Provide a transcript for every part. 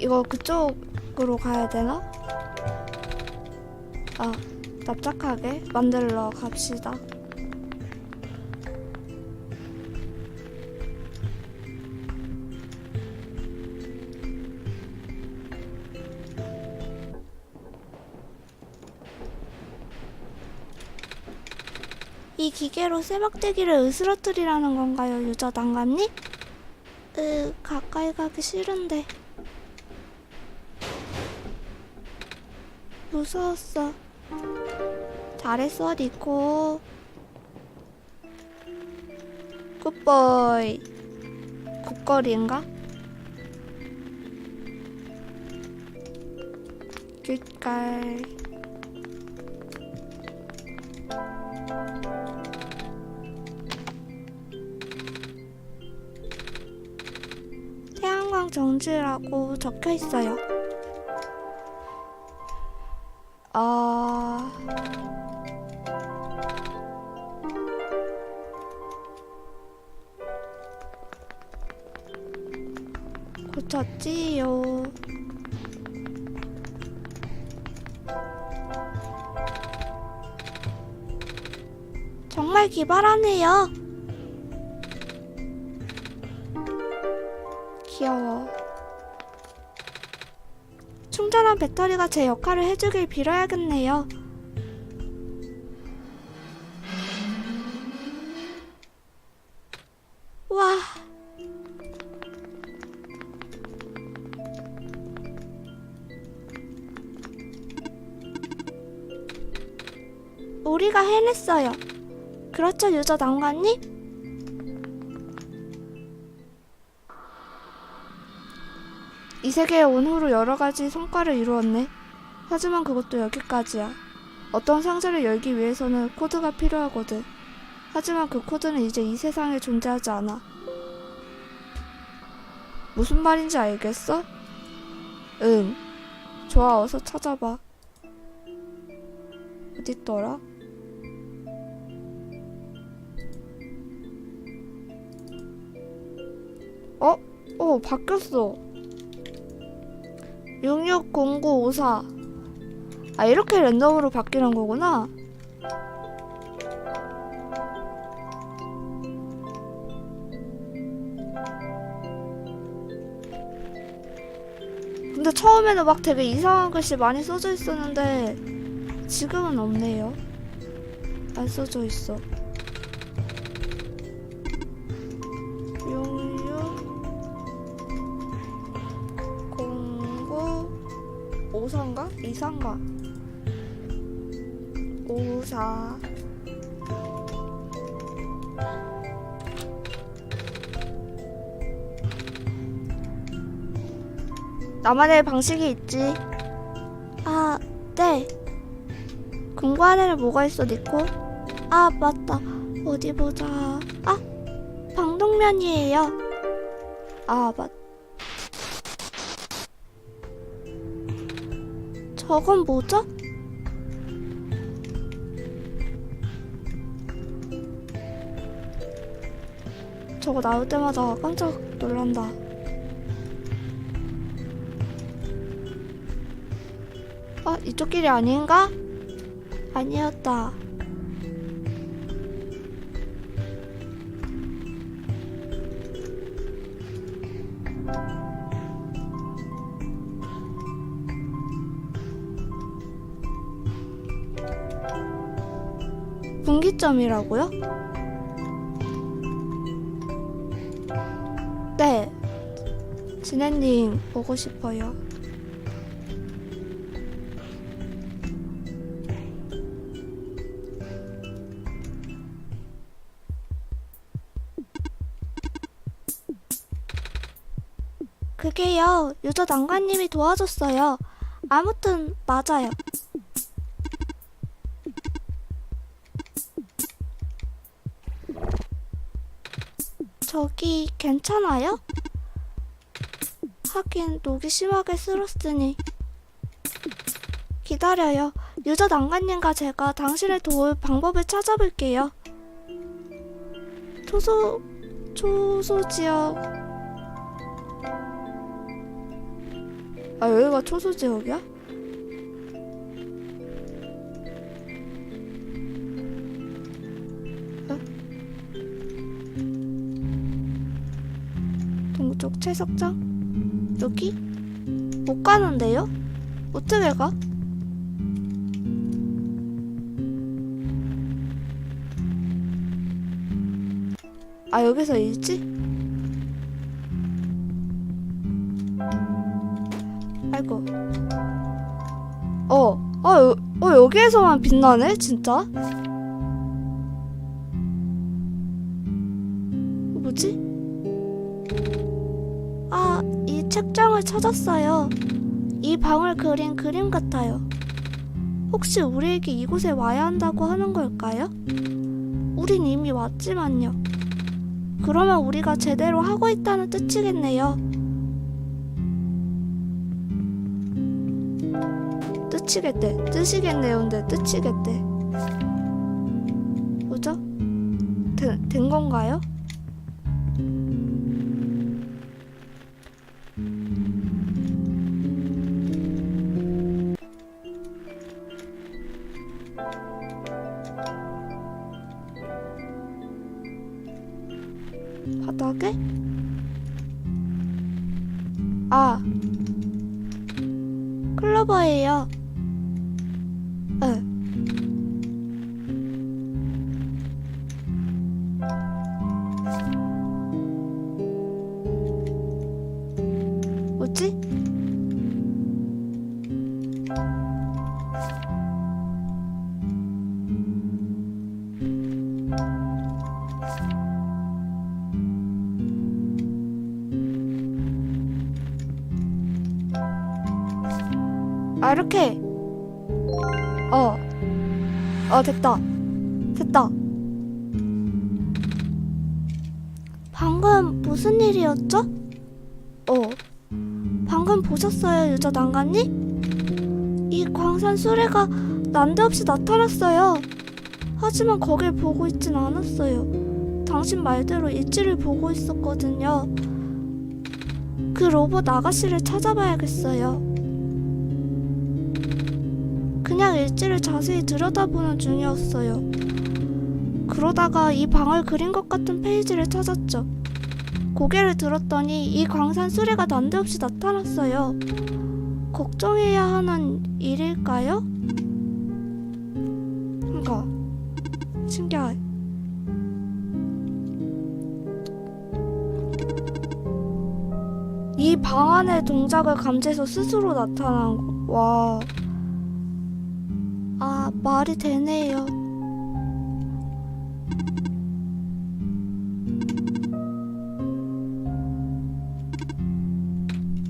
이거 그쪽으로 가야 되나? 아, 납작하게 만들러 갑시다. 이 기계로 새막대기를 으스러뜨리라는 건가요, 유저 난간님? 으, 가까이 가기 싫은데. 무서웠어. 잘했어, 니코. 굿보이. 굿거리인가? 굿걸. 정지라고 적혀 있어요. 아. 고쳤지요. 정말 기발하네요. 배터리가 제 역할을 해주길 빌어야겠네요. 와. 우리가 해냈어요. 그렇죠, 유저 난관님? 이 세계에 온 후로 여러 가지 성과를 이루었네. 하지만 그것도 여기까지야. 어떤 상자를 열기 위해서는 코드가 필요하거든. 하지만 그 코드는 이제 이 세상에 존재하지 않아. 무슨 말인지 알겠어? 응. 좋아, 어서 찾아봐. 어딨더라? 어? 어, 바뀌었어. 660954. 아, 이렇게 랜덤으로 바뀌는 거구나. 근데 처음에는 막 되게 이상한 글씨 많이 써져 있었는데 지금은 없네요. 안 써져 있어. 이사인가? 오사. 나만의 방식이 있지. 아, 네. 공부하는 애는 뭐가 있어, 니코? 아, 맞다. 어디 보자. 아, 방독면이에요. 아, 맞 저건 뭐죠? 저거 나올 때마다 깜짝 놀란다. 아, 이쪽 길이 아닌가? 아니었다. 분기점이라고요? 네. 진혜님 보고 싶어요. 그게요, 유저 난관님이 도와줬어요. 아무튼, 맞아요. 저기 괜찮아요? 하긴 녹이 심하게 쓸었으니 기다려요. 유저 난간님과 제가 당신을 도울 방법을 찾아볼게요. 초소 초소 지역 아 여기가 초소 지역이야? 채석장 여기 못 가는데요? 어떻게 가? 아 여기서 읽지? 아이고 어, 어, 여, 어 여기에서만 빛나네 진짜 책장을 찾았어요. 이 방을 그린 그림 같아요. 혹시 우리에게 이곳에 와야 한다고 하는 걸까요? 우린 이미 왔지만요. 그러면 우리가 제대로 하고 있다는 뜻이겠네요. 뜻이겠대. 뜻이겠네요. 근데 뜻이겠대. 뭐죠? 된, 된 건가요? 아, 클로버예요. 어 됐다. 됐다. 방금 무슨 일이었죠? 어. 방금 보셨어요 유저 난간님? 이 광산 수레가 난데없이 나타났어요. 하지만 거길 보고 있진 않았어요. 당신 말대로 일지를 보고 있었거든요. 그 로봇 아가씨를 찾아봐야겠어요 그냥 일지를 자세히 들여다보는 중이었어요. 그러다가 이 방을 그린 것 같은 페이지를 찾았죠. 고개를 들었더니 이 광산 수레가 난데없이 나타났어요. 걱정해야 하는 일일까요? 그니까 신기해. 이 방 안의 동작을 감지해서 스스로 나타난 거. 와. 아, 말이 되네요.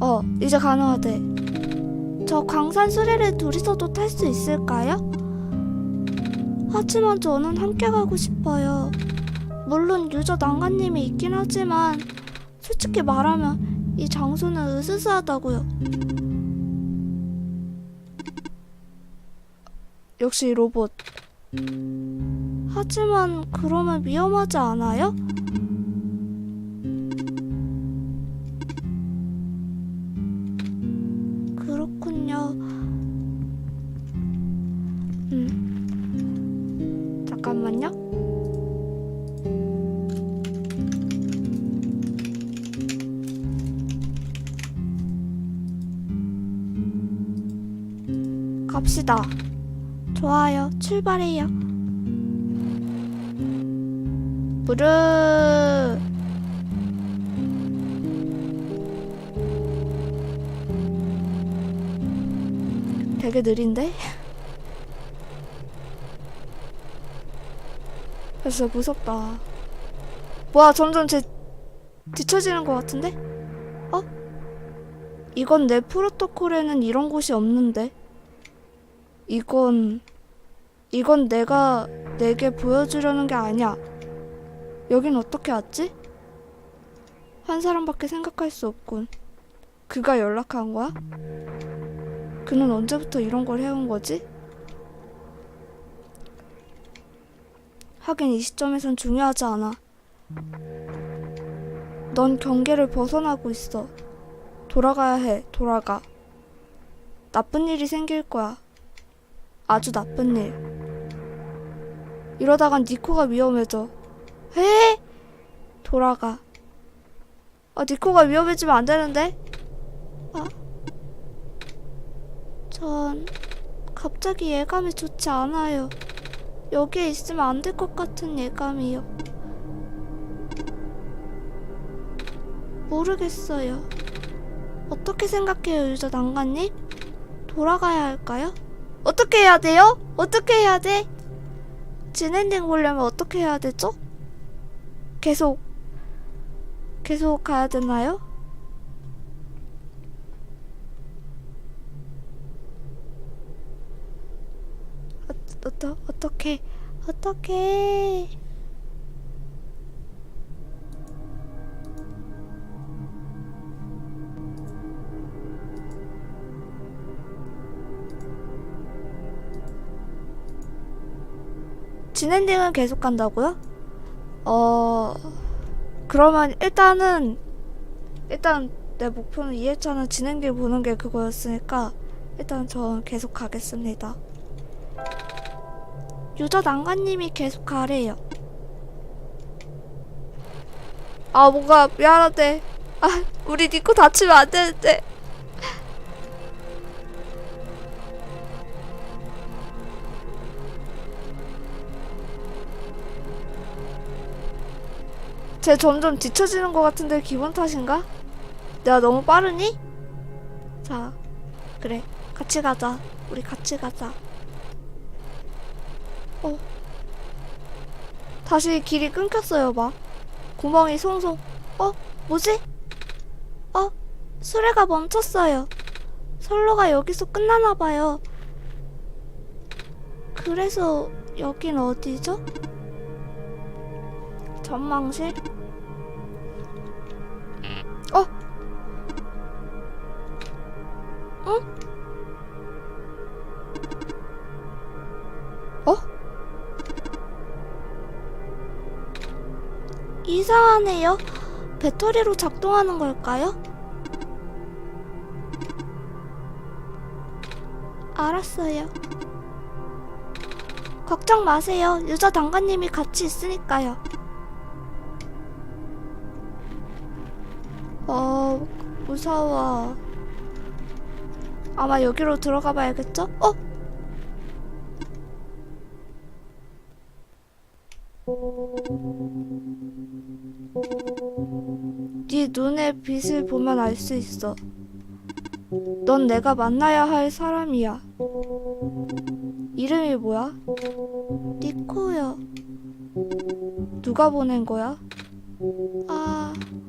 어, 이제 가능하대. 저 광산 수레를 둘이서도 탈 수 있을까요? 하지만 저는 함께 가고 싶어요. 물론 유저 난간님이 있긴 하지만 솔직히 말하면 이 장소는 으스스하다고요. 역시 로봇. 하지만 그러면 위험하지 않아요? 그렇군요. 음. 잠깐만요. 갑시다. 좋아요. 출발해요. 부르. 되게 느린데? 진짜 무섭다. 와, 점점 제 뒤처지는 것 같은데? 어? 이건 내 프로토콜에는 이런 곳이 없는데. 이건 이건 내가 내게 보여주려는 게 아니야. 여긴 어떻게 왔지? 한 사람밖에 생각할 수 없군. 그가 연락한 거야? 그는 언제부터 이런 걸 해온 거지? 하긴 이 시점에선 중요하지 않아. 넌 경계를 벗어나고 있어. 돌아가야 해, 돌아가. 나쁜 일이 생길 거야. 아주 나쁜 일. 이러다간 니코가 위험해져. 에? 돌아가. 아, 니코가 위험해지면 안 되는데? 아. 전 갑자기 예감이 좋지 않아요. 여기에 있으면 안 될 것 같은 예감이요. 모르겠어요. 어떻게 생각해요, 유저 난간님? 돌아가야 할까요? 어떻게 해야 돼요? 어떻게 해야 돼? 진엔딩 보려면 어떻게 해야 되죠? 계속 계속 가야 되나요? 어, 어떠, 어떻게 어떻게 진엔딩은 계속 간다고요? 어 그러면 일단은 일단 내 목표는 2회차는 진행길 보는 게 그거였으니까 일단 전 계속 가겠습니다. 유저 난간님이 계속 가래요. 아 뭔가 미안한데 아 우리 니코 다치면 안 되는데 쟤 점점 뒤처지는 것 같은데 기분 탓인가? 내가 너무 빠르니? 자, 그래. 같이 가자. 우리 같이 가자. 어. 다시 길이 끊겼어요, 막. 구멍이 송송. 어? 뭐지? 어? 수레가 멈췄어요. 선로가 여기서 끝나나봐요. 그래서 여긴 어디죠? 전망실? 어? 응? 어? 이상하네요. 배터리로 작동하는 걸까요? 알았어요. 걱정 마세요. 유저 당가님이 같이 있으니까요. 무서워. 아마 여기로 들어가 봐야겠죠? 어? 네 눈의 빛을 보면 알 수 있어. 넌 내가 만나야 할 사람이야. 이름이 뭐야? 니코요. 누가 보낸 거야? 아, 음,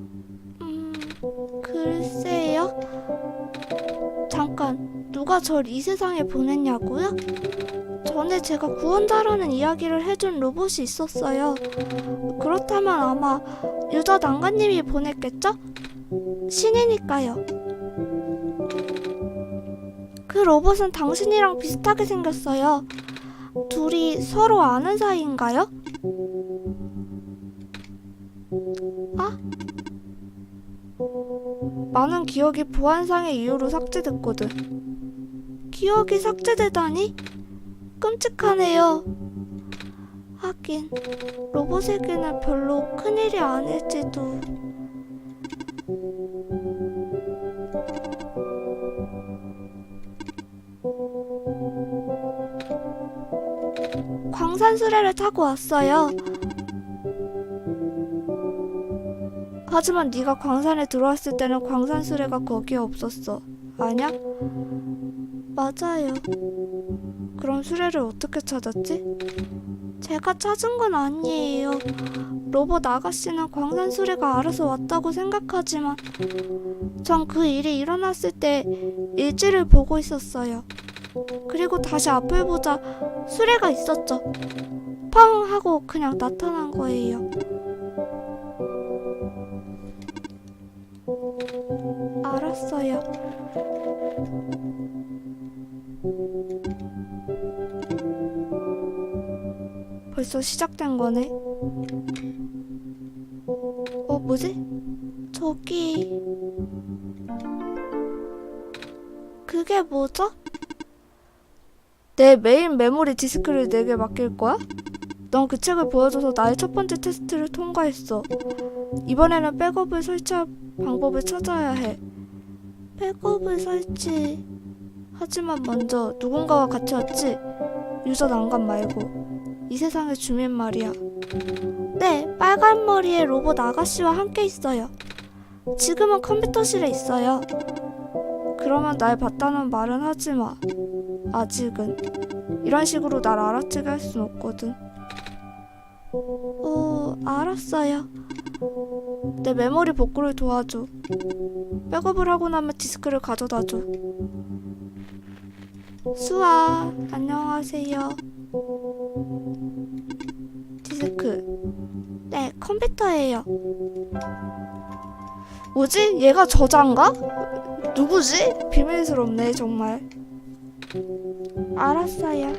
글쎄요. 잠깐, 누가 절 이 세상에 보냈냐고요? 전에 제가 구원자라는 이야기를 해준 로봇이 있었어요. 그렇다면 아마 유저 난가님이 보냈겠죠? 신이니까요. 그 로봇은 당신이랑 비슷하게 생겼어요. 둘이 서로 아는 사이인가요? 아? 많은 기억이 보안상의 이유로 삭제됐거든. 기억이 삭제되다니? 끔찍하네요. 하긴 로봇에게는 별로 큰일이 아닐지도. 광산수레를 타고 왔어요. 하지만 네가 광산에 들어왔을 때는 광산 수레가 거기에 없었어. 아냐? 맞아요. 그럼 수레를 어떻게 찾았지? 제가 찾은 건 아니에요. 로봇 아가씨는 광산 수레가 알아서 왔다고 생각하지만 전 그 일이 일어났을 때 일지를 보고 있었어요. 그리고 다시 앞을 보자 수레가 있었죠. 펑 하고 그냥 나타난 거예요. 벌써 시작된 거네. 뭐지? 저기 그게 뭐죠? 내 메인 메모리 디스크를 내게 맡길 거야? 넌 그 책을 보여줘서 나의 첫 번째 테스트를 통과했어. 이번에는 백업을 설치할 방법을 찾아야 해. 백업을 설치. 하지만 먼저 누군가와 같이 왔지? 유저 난간 말고. 이 세상의 주민 말이야. 네, 빨간 머리의 로봇 아가씨와 함께 있어요. 지금은 컴퓨터실에 있어요. 그러면 날 봤다는 말은 하지 마. 아직은. 이런 식으로 날 알아채게 할 순 없거든. 어, 알았어요. 내 메모리 복구를 도와줘. 백업을 하고 나면 디스크를 가져다 줘. 수아, 안녕하세요. 디스크. 네, 컴퓨터예요. 뭐지? 얘가 저자인가? 누구지? 비밀스럽네, 정말. 알았어요.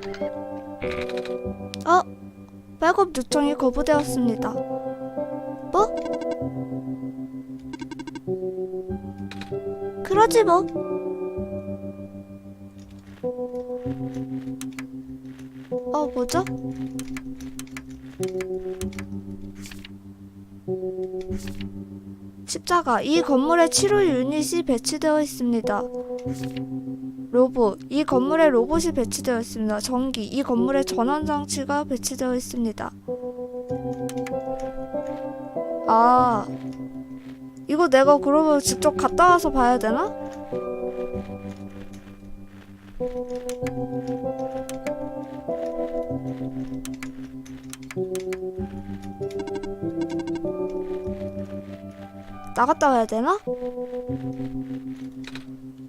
어? 백업 요청이 거부되었습니다. 뭐? 그러지 뭐. 어, 뭐죠? 십자가, 이 건물에 치료 유닛이 배치되어 있습니다. 로봇, 이 건물에 로봇이 배치되어 있습니다. 전기, 이 건물에 전원 장치가 배치되어 있습니다. 아, 이거 내가 그러면 직접 갔다 와서 봐야 되나? 나갔다 와야 되나?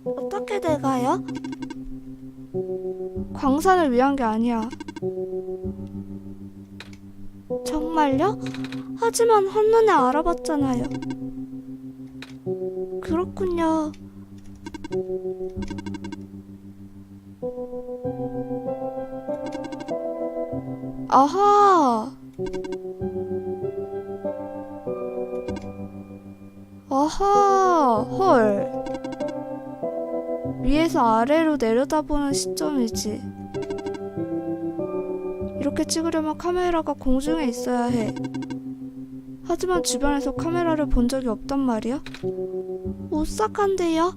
어떻게 돼가요? 광산을 위한 게 아니야. 정말요? 하지만 한눈에 알아봤잖아요. 그렇군요. 아하. 아하. 헐. 위에서 아래로 내려다보는 시점이지. 이렇게 찍으려면 카메라가 공중에 있어야 해. 하지만 주변에서 카메라를 본 적이 없단 말이야. 오싹한데요?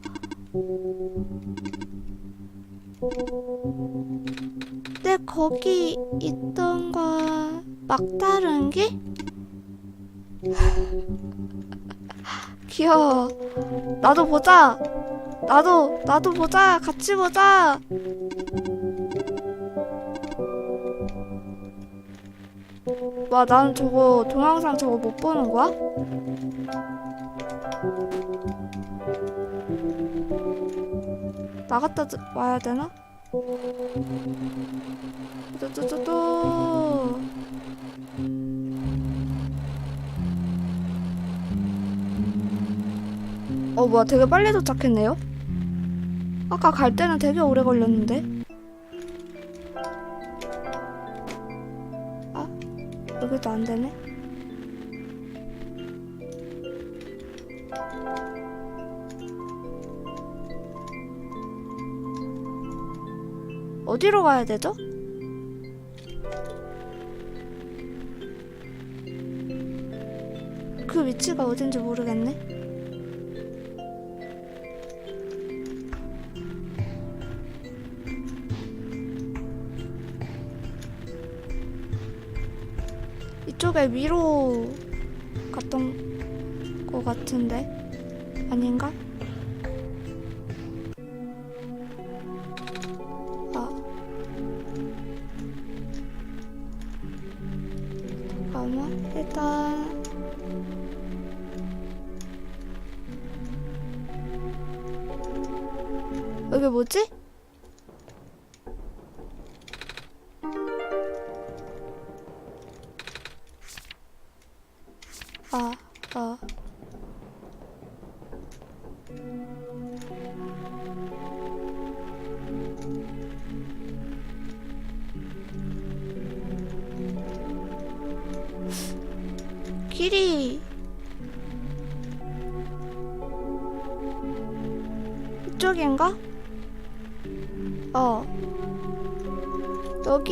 네, 거기 있던 건 막다른기? 귀여워. 나도 보자. 나도 나도 보자. 같이 보자. 와, 난 저거 동영상 저거 못 보는 거야? 나갔다 드- 와야 되나? 또또또또 어 뭐야 되게 빨리 도착했네요? 아까 갈 때는 되게 오래 걸렸는데 아 여기도 안 되네 어디로 가야 되죠? 그 위치가 어딘지 모르겠네. 이쪽에 위로 갔던 것 같은데 아닌가?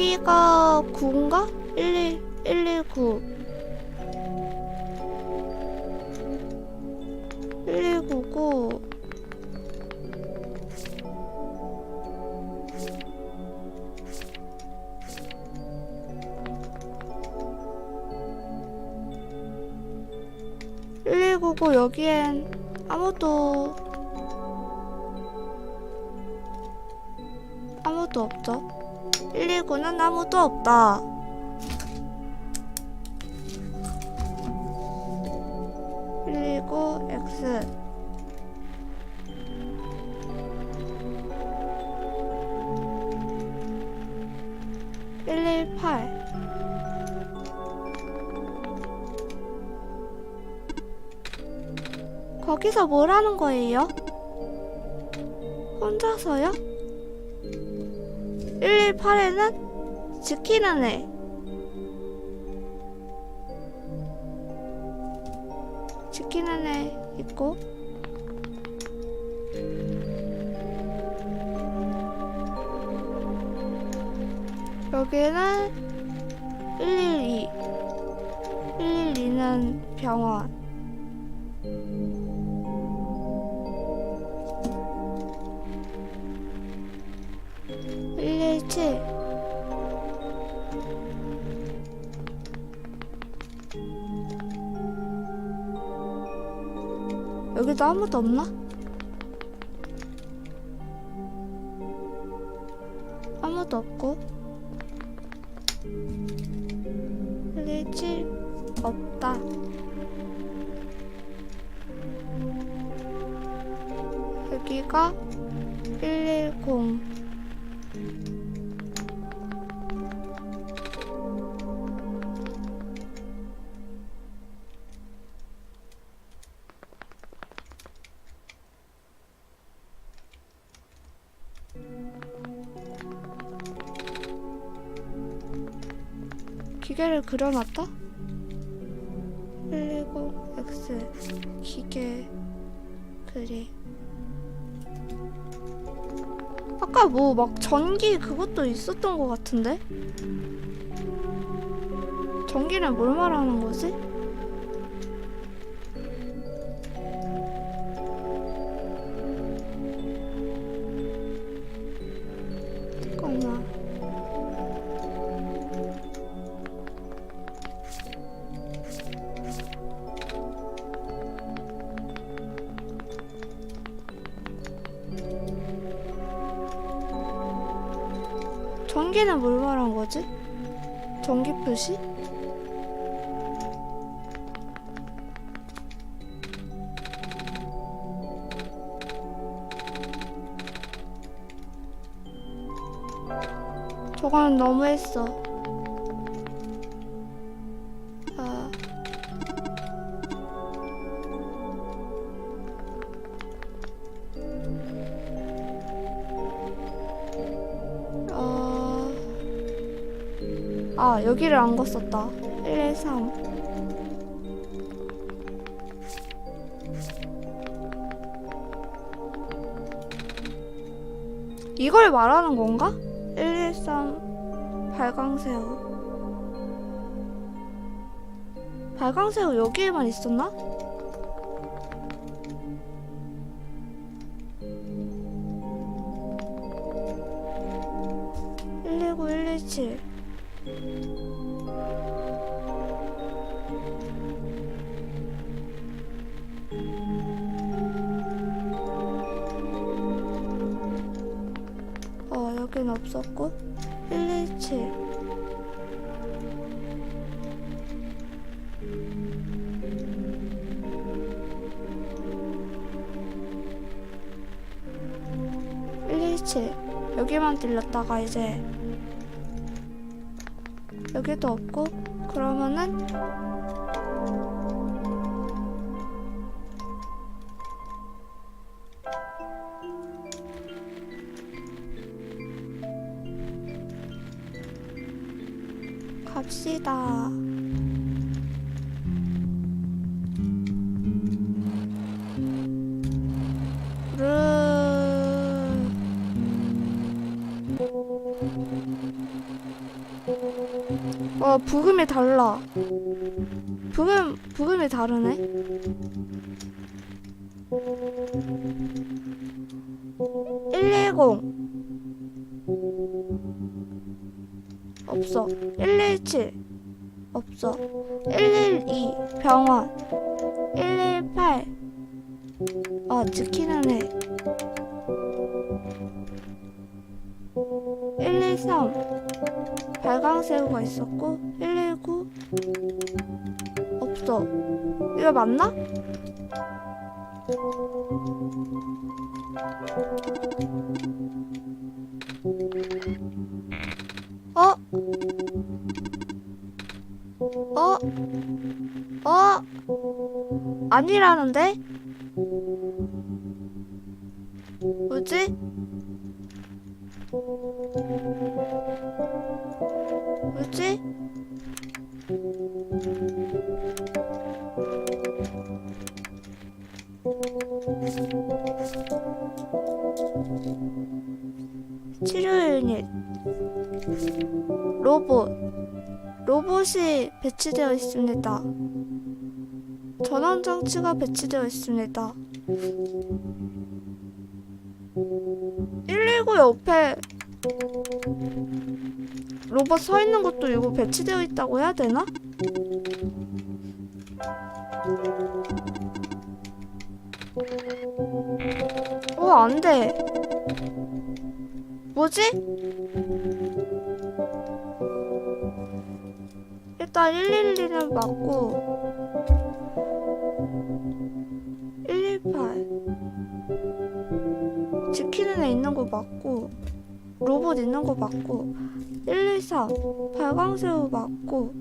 여기가 9인가? 1 119. 119고. (119고) 여기엔 아무도 아무도 없죠 119는 아무도 없다. 119 X (118) 거기서 뭘 하는 거예요? 혼자서요? 118에는 지키는 애. 지키는 애 있고. 여기는 112. 112는 병원. 여기도 아무도 없나? 그려놨다? 119X 기계 그리 아까 뭐 막 전기 그것도 있었던 것 같은데? 전기는 뭘 말하는 거지? 너무했어. 아. 어... 아, 여기를 안 갔었다. 113. 이걸 말하는 건가? 113 발광새우. 발광새우 여기에만 있었나? (119) (117) 어 여긴 없었고 117 117 여기만 들렸다가 이제 여기도 없고 그러면은 달라. 부금, 부금이 다르네. (110) 없어. (117) 없어. (112) 병원. (118) 어 지키는 애. (113) 발광새우가 있었고 이거 맞나? 어? 어? 어? 아니라는데? 뭐지? 로봇이 배치되어 있습니다. 전원 장치가 배치되어 있습니다. 119 옆에 로봇 서 있는 것도 이거 배치되어 있다고 해야 되나? 어, 안 돼. 뭐지? 일단 112는 맞고 118 지키는 애 있는 거 맞고 로봇 있는 거 맞고 114 발광새우 맞고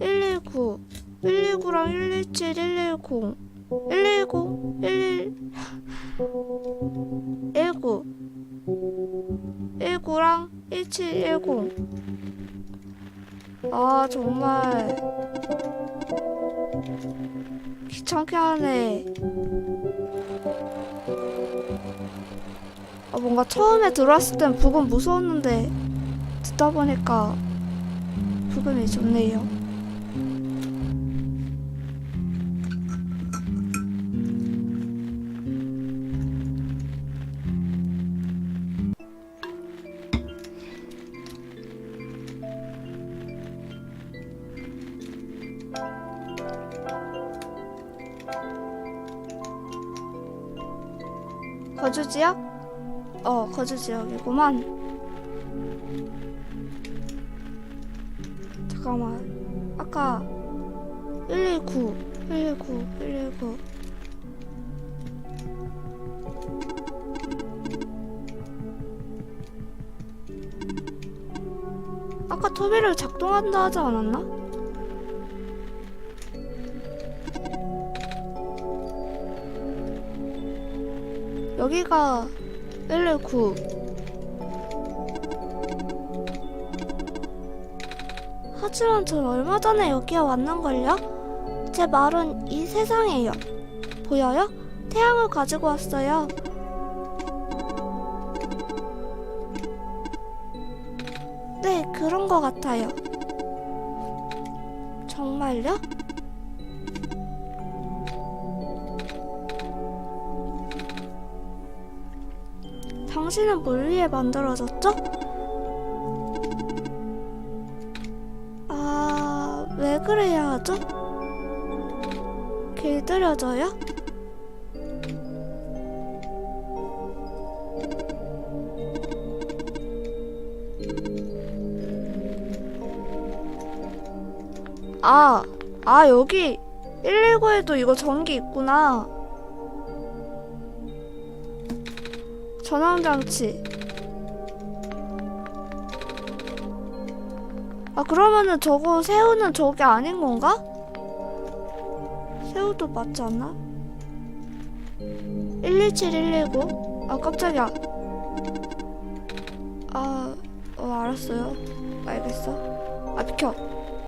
119 119랑 117 110 110 111 19 19랑 1710 아 정말. 귀찮게 하네. 아 뭔가 처음에 들어왔을 땐 부금 무서웠는데 듣다 보니까 부금이 좋네요 지역? 어, 거주 지역이구만. 잠깐만. 아까 119, 119, 119. 아까 터미널 작동한다 하지 않았나? 여기가 119 하지만 전 얼마 전에 여기에 왔는걸요? 제 말은 이 세상에요 보여요? 태양을 가지고 왔어요 네 그런 거 같아요 정말요? 당신은 뭘 위해 만들어졌죠? 아, 왜 그래야 하죠? 길들여져요? 아, 아, 여기 119에도 이거 전기 있구나. 전원장치. 아, 그러면은 저거 새우는 저게 아닌 건가? 새우도 맞지 않나? 117, 119? 아, 깜짝이야. 아, 어, 알았어요. 알겠어. 아, 비켜.